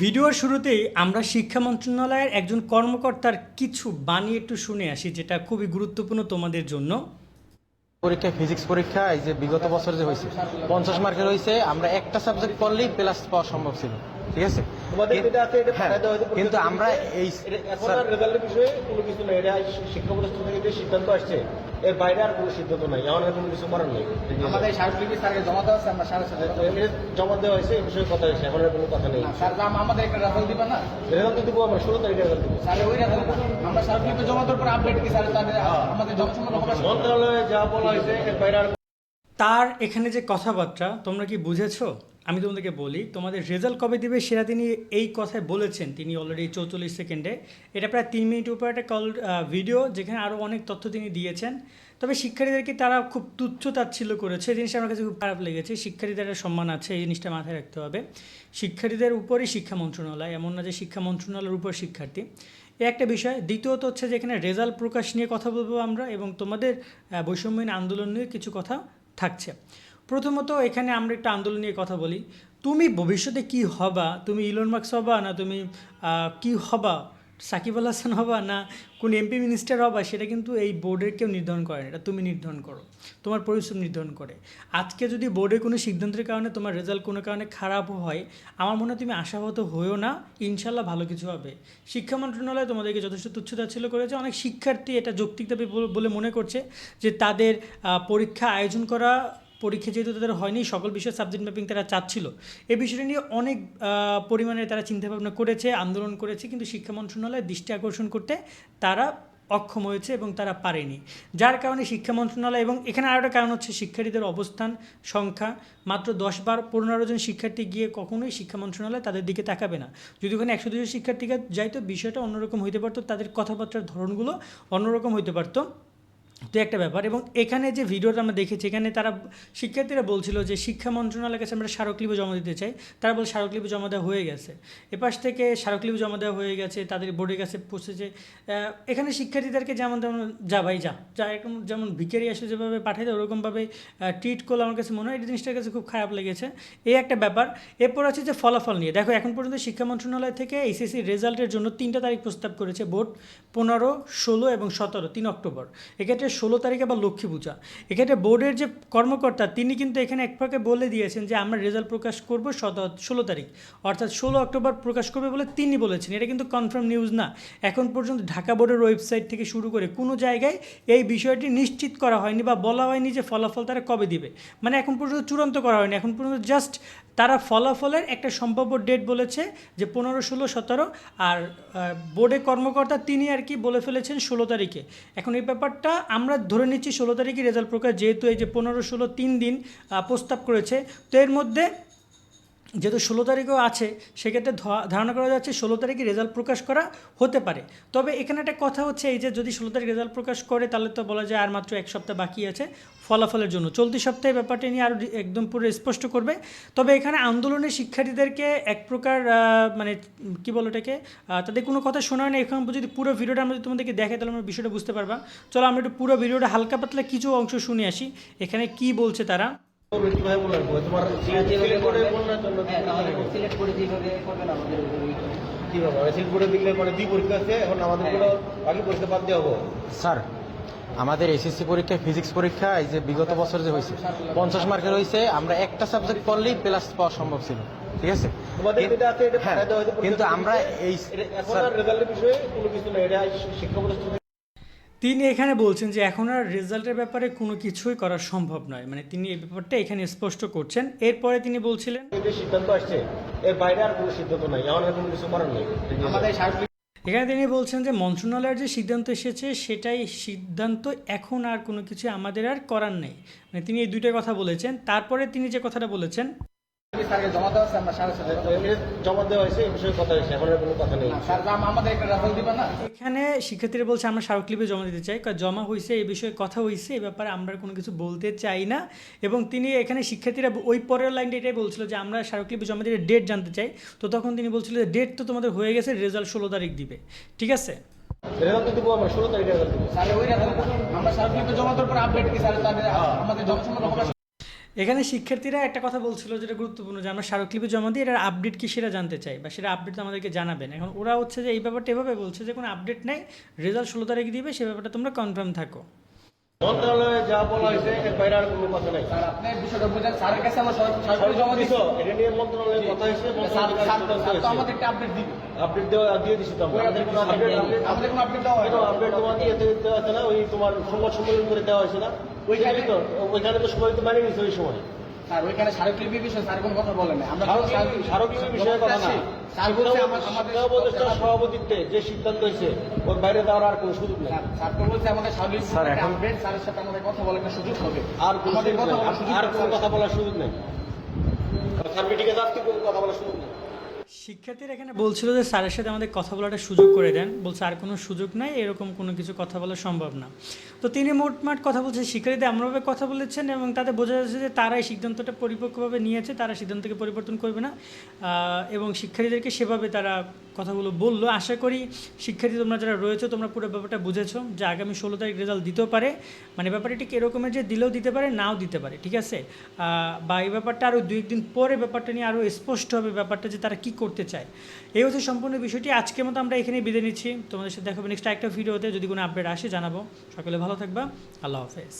ভিডিওর শুরুতেই আমরা শিক্ষা মন্ত্রণালয়ের একজন কর্মকর্তার কিছু বাণী একটু শুনে আসি, যেটা খুবই গুরুত্বপূর্ণ তোমাদের জন্য। পরীক্ষা ফিজিক্স পরীক্ষা, এই যে বিগত বছর যে হয়েছে, পঞ্চাশ মার্কের হয়েছে, আমরা একটা সাবজেক্ট পড়লেই প্লাস পাওয়া সম্ভব ছিল। ঠিক আছে? হ্যাঁ, কিন্তু আমরা এই এটা এখন স্যার, আর রেজাল্টের বিষয়ে কোনো কিছু নেই। এটা শিক্ষা প্রতিষ্ঠান থেকে যে সিদ্ধান্ত আসছে এর বাইরে আর কোনো সিদ্ধান্ত নাই। কোনো কিছু করার নেই। আমাদের স্যারকে জমা দেওয়া আছে আমরা জমা দেওয়া হয়েছে এই বিষয়ে কথা হয়েছে। এখন কোনো কথা নেই। স্যার আম- আমাদের একটা রেজাল্ট দিবেন না? রেজাল্ট তো দিব আমরা ষোলো তারিখে রেজাল্ট দিব। স্যার ওই রেজাল্ট আমরা জমা দেওয়ার পর আপডেট কি স্যার? তাদের আমাদের। মন্ত্রণালয়ে যা বলা হয়েছে এর বাইরে আর তার এখানে যে কথাবার্তা তোমরা কি বুঝেছ? আমি তোমাদেরকে বলি, তোমাদের রেজাল্ট কবে দিবে সেটা তিনি এই কথায় বলেছেন। তিনি অলরেডি চৌচল্লিশ সেকেন্ডে এটা প্রায় তিন মিনিট উপর একটা কল ভিডিও যেখানে আরও অনেক তথ্য তিনি দিয়েছেন। তবে শিক্ষার্থীদেরকে তারা খুব তুচ্ছ তাচ্ছিল্য করেছে। জিনিসটা আমার কাছে খুব খারাপ লেগেছে। শিক্ষার্থীদের সম্মান আছে, এই জিনিসটা মাথায় রাখতে হবে। শিক্ষার্থীদের উপরই শিক্ষা মন্ত্রণালয়, এমন না যে শিক্ষা মন্ত্রণালয়ের উপর শিক্ষার্থী। এ একটা বিষয়। দ্বিতীয়ত হচ্ছে যে এখানে রেজাল্ট প্রকাশ নিয়ে কথা বলব আমরা এবং তোমাদের বৈষম্যহীন আন্দোলন নিয়ে কিছু কথা থাকছে। প্রথমত এখানে আমরা একটা আন্দোলন নিয়ে কথা বলি। তুমি ভবিষ্যতে কি হবা? তুমি ইলন মার্কস হবা না তুমি কি হবা? সাকিব আল হাসান হবা না কোন এমপি মিনিস্টার হবা? সেটা কিন্তু এই বোর্ডের কেউ নির্ধারণ করে এটা তুমি নির্ধারণ করো। তোমার পরিশ্রম নির্ধারণ করে। আজকে যদি বোর্ডের কোনো সিদ্ধান্তের কারণে তোমার রেজাল্ট কোনো কারণে খারাপ হয়, আমার মনে হয় তুমি আশাহত হয়েও না। ইনশাল্লাহ ভালো কিছু হবে। শিক্ষা মন্ত্রণালয় তোমাদেরকে যথেষ্ট তুচ্ছতাচ্ছিল্য করেছে। অনেক শিক্ষার্থী এটা যৌক্তিকভাবে বলে মনে করছে যে তাদের পরীক্ষা আয়োজন করা পরীক্ষা যেহেতু তাদের হয়নি, সকল বিষয়ে সাবজেক্ট ম্যাপিং তারা চাচ্ছিল। এই বিষয়টা নিয়ে অনেক পরিমাণে তারা চিন্তাভাবনা করেছে, আন্দোলন করেছে, কিন্তু শিক্ষা মন্ত্রণালয় দৃষ্টি আকর্ষণ করতে তারা অক্ষম হয়েছে এবং তারা পারেনি। যার কারণে শিক্ষা মন্ত্রণালয় এবং এখানে আরও একটা কারণ হচ্ছে শিক্ষার্থীদের অবস্থান, সংখ্যা। মাত্র দশ বার পনেরো জন শিক্ষার্থী গিয়ে কখনোই শিক্ষা মন্ত্রণালয় তাদের দিকে তাকাবে না। যদি ওখানে একশো দুশো শিক্ষার্থীকে যাইতো, বিষয়টা অন্যরকম হইতে পারতো, তাদের কথাবার্তার ধরনগুলো অন্যরকম হইতে পারতো। তো একটা ব্যাপার এবং এখানে যে ভিডিওটা আমরা দেখেছি, এখানে তারা শিক্ষার্থীরা বলছিল যে শিক্ষা মন্ত্রণালয়ের কাছে আমরা স্মারকলিপি জমা দিতে চাই। তারা বলে স্মারকলিপি জমা দেওয়া হয়ে গেছে। এপাশ থেকে স্মারকলিপি জমা দেওয়া হয়ে গেছে, তাদের বোর্ডের কাছে পৌঁছেছে। এখানে শিক্ষার্থীদেরকে যেমন তেমন, যা ভাই যা যা এরকম যেমন ভিকারি আসলে যেভাবে পাঠাই দেয়, ওরকমভাবে ট্রিট করলে আমার কাছে মনে হয় এই জিনিসটার কাছে খুব খারাপ লেগেছে। এই একটা ব্যাপার। এরপর আছে যে ফলাফল নিয়ে। দেখো, এখন পর্যন্ত শিক্ষা মন্ত্রণালয় থেকে এইচএসসি রেজাল্টের জন্য তিনটা তারিখ প্রস্তাব করেছে বোর্ড, পনেরো, ষোলো এবং সতেরো, তিন অক্টোবর। এক্ষেত্রে ষোলো তারিখে আবার লক্ষ্মী পূজা। এক্ষেত্রে বোর্ডের যে কর্মকর্তা, তিনি কিন্তু এখানে এক ফাঁকে বলে দিয়েছেন যে, আমরা রেজাল্ট প্রকাশ করব ষোলো তারিখ। অর্থাৎ ষোলো অক্টোবর প্রকাশ করবে বলে তিনি বলেছেন। এটা কিন্তু কনফার্ম নিউজ না। এখন পর্যন্ত ঢাকা বোর্ডের ওয়েবসাইট থেকে শুরু করে কোনো জায়গায় এই বিষয়টি নিশ্চিত করা হয়নি বা বলা হয়নি যে ফলাফল তারা কবে দিবে। মানে এখন পর্যন্ত চূড়ান্ত করা হয়নি। এখন পর্যন্ত জাস্ট তারা ফলাফলের একটা সম্ভাব্য ডেট বলেছে যে, পনেরো, ষোলো, সতেরো। আর বোর্ডের কর্মকর্তা তিনি আর কি বলে ফেলেছেন ষোলো তারিখে। এখন এই ব্যাপারটা আমরা ধরে নিচ্ছি ষোলো তারিখে রেজাল্ট প্রকাশ, যেহেতু এই যে পনেরো, ষোলো, তিন দিন প্রস্তাব করেছে, তো এর মধ্যে যেহেতু ষোলো তারিখও আছে, সেক্ষেত্রে ধারণা করা যাচ্ছে ষোলো তারিখে রেজাল্ট প্রকাশ করা হতে পারে। তবে এখানে একটা কথা হচ্ছে, এই যে যদি ষোলো তারিখ রেজাল্ট প্রকাশ করে, তাহলে তো বলা যায় আর মাত্র এক সপ্তাহ বাকি আছে ফলাফলের জন্য। চলতি সপ্তাহে ব্যাপারটা নিয়ে আরও একদম পুরো স্পষ্ট করবে। তবে এখানে আন্দোলনের শিক্ষার্থীদেরকে এক প্রকার মানে কি বলো এটাকে তাদের কোনো কথা শোনা হয় না এখন যদি পুরো ভিডিওটা আমরা যদি তোমাদেরকে দেখে তাহলে আমরা বিষয়টা বুঝতে পারবা। চলো আমরা একটু পুরো ভিডিওটা হালকা পাতলা কিছু অংশ শুনে আসি, এখানে কি বলছে তারা। স্যার আমাদের এসএসসি পরীক্ষা ফিজিক্স পরীক্ষা এই যে বিগত বছর যে হয়েছে পঞ্চাশ মার্কের হয়েছে আমরা একটা সাবজেক্ট পড়লেই প্লাস পাওয়া সম্ভব ছিল ঠিক আছে? হ্যাঁ, কিন্তু আমরা এই শিক্ষা তিনি এখানে বলছেন যে এখন আর রেজাল্টের ব্যাপারে কোনো কিছুই করা সম্ভব নয়। মানে তিনি এই ব্যাপারটা এখানে স্পষ্ট করছেন। এরপরে তিনি বলছিলেন যে সিদ্ধান্ত আসছে এর বাইরে আর কোনো সিদ্ধান্ত নাই। আর কোনো কিছু করার নেই। আমাদের এখানে তিনি বলছেন যে মন্ত্রণালয়ের যে সিদ্ধান্ত এসেছে সেটাই সিদ্ধান্ত এখন আর কোনো কিছু আমাদের আর করার নেই। মানে তিনি এই দুইটা কথা বলেছেন। তারপরে তিনি যে কথাটা বলেছেন স্যারকে জমা দেওয়া আছে আমরা সাড়ে সাথে তো এমনি জমা দেওয়া হয়েছে এই বিষয়ে কথা হয়েছে এখন আর কোনো কথা নেই। স্যার আম- আমাদের একটা রেজাল্ট দিবেন না? এখানে শিক্ষার্থীরা বলছে আমরা স্মারকলিপি জমা দিতে চাই। জমা হয়েছে এই বিষয়ে কথা হয়েছে এই ব্যাপারে আমরা কোনো কিছু বলতে চাই না। এবং তিনি এখানে শিক্ষার্থীরা ওই পরের লাইনটা এটাই বলছিল যে আমরা স্মারকলিপি জমা দিয়ে ডেট জানতে চাই। তো তখন তিনি বলছিল যে ডেট তো তোমাদের হয়ে গেছে রেজাল্ট ষোলো তারিখ দিবে। ঠিক আছে? রেজাল্ট তো দিব আমরা ষোলো তারিখে রেজাল্ট দিব। স্যার ওই রেজাল্ট আমরা স্মারকলিপি জমা দেওয়ার পর আপডেট কি স্যার? আমাদের জনসংখ্যা প্রকাশ করবে। এখানে শিক্ষার্থীরা একটা কথা বলছিল যেটা গুরুত্বপূর্ণ যে আমরা স্মারকলিপি জমা দিই এটার আপডেট কি সেটা জানতে চাই বা সেটা আপডেট আমাদেরকে জানাবেন। এখন ওরা হচ্ছে যে এই ব্যাপারটা এভাবে বলছে যে কোনো আপডেট নেই রেজাল্ট ষোলো তারিখে দিবে সে ব্যাপারটা তোমরা কনফার্ম থাকো। মন্ত্রণালয়ে যা বলা হয়েছে এর বাইরে আর কোনো কথা নাই। স্যার আপনি বিষয়টা বুঝেন। স্যারের কাছে আমরা সরাসরি সরাসরি জমা দিচ্ছি এটা নিয়ে মন্ত্রণালয়ে কথা হয়েছে স্যার স্যার তো- আমাদের একটা আপডেট দিবে। আপডেট দেওয়া দিয়ে দিছি তো আমাদের কোনো আপডেট আমাদের কোনো আপডেট দেওয়া হয় আপডেট তোমার এতে দেওয়া হচ্ছে না ওই তোমার সংবাদ সম্মেলন করে দেওয়া হয়েছে না। ওইখানে তো ওইখানে তো সবাই তো মানিয়ে নিছে ওই সময়। স্যার ওইখানে স্মারকলিপি বিষয়ে স্যার কোনো কথা বলেন না আমরা স্মারকলিপি- বিষয়ে কথা না স্যার বলছে আমাদের উপদেষ্টার সভাপতিত্বে যে সিদ্ধান্ত হয়েছে ওর বাইরে দেওয়ার আর কোনো সুযোগ নেই। স্যার স্যার তো বলছে আমাদের স্বাভাবিক স্যার, এখন- স্যারের সাথে আমাদের কথা বলার একটা সুযোগ হবে। আর আমাদের কথা নেই। বলার আর কোনো কথা বলার সুযোগ নেই। স্যার মিটিংয়ে যাচ্ছে কোনো কথা বলার সুযোগ নেই। শিক্ষার্থীরা এখানে বলছিল যে স্যারের সাথে আমাদের কথা বলার একটা সুযোগ করে দেন। বলছে, আর কোনো সুযোগ নাই, এরকম কোনো কিছু কথা বলা সম্ভব না। তো তিনি মোটমাট কথা বলছে, শিক্ষার্থীদের এমনভাবে কথা বলেছেন এবং তাতে বোঝা যাচ্ছে যে তারা এই সিদ্ধান্তটা পরিপক্কভাবে নিয়েছে, তারা সিদ্ধান্তকে পরিবর্তন করবে না। এবং শিক্ষার্থীদেরকে সেভাবে তারা কথাগুলো বলল। আশা করি শিক্ষার্থী তোমরা যারা রয়েছে, তোমরা পুরো ব্যাপারটা বুঝেছ যে আগামী ষোলো তারিখ রেজাল্ট দিতেও পারে। মানে ব্যাপারটা ঠিক এরকমের যে দিলেও দিতে পারে, নাও দিতে পারে, ঠিক আছে? বা এই ব্যাপারটা আরও দুই একদিন পরে ব্যাপারটা নিয়ে আরও স্পষ্ট হবে ব্যাপারটা যে তারা কী করতে চাই। এই হচ্ছে সম্পূর্ণ বিষয়টি। আজকের মতো আমরা এখানে বিদায় নিচ্ছি। তোমাদের সাথে দেখাবো নেক্সট একটা ভিডিওতে। যদি কোনো আপডেট আসে, জানাব। সকলে ভালো থাকবা। আল্লাহ হাফেজ।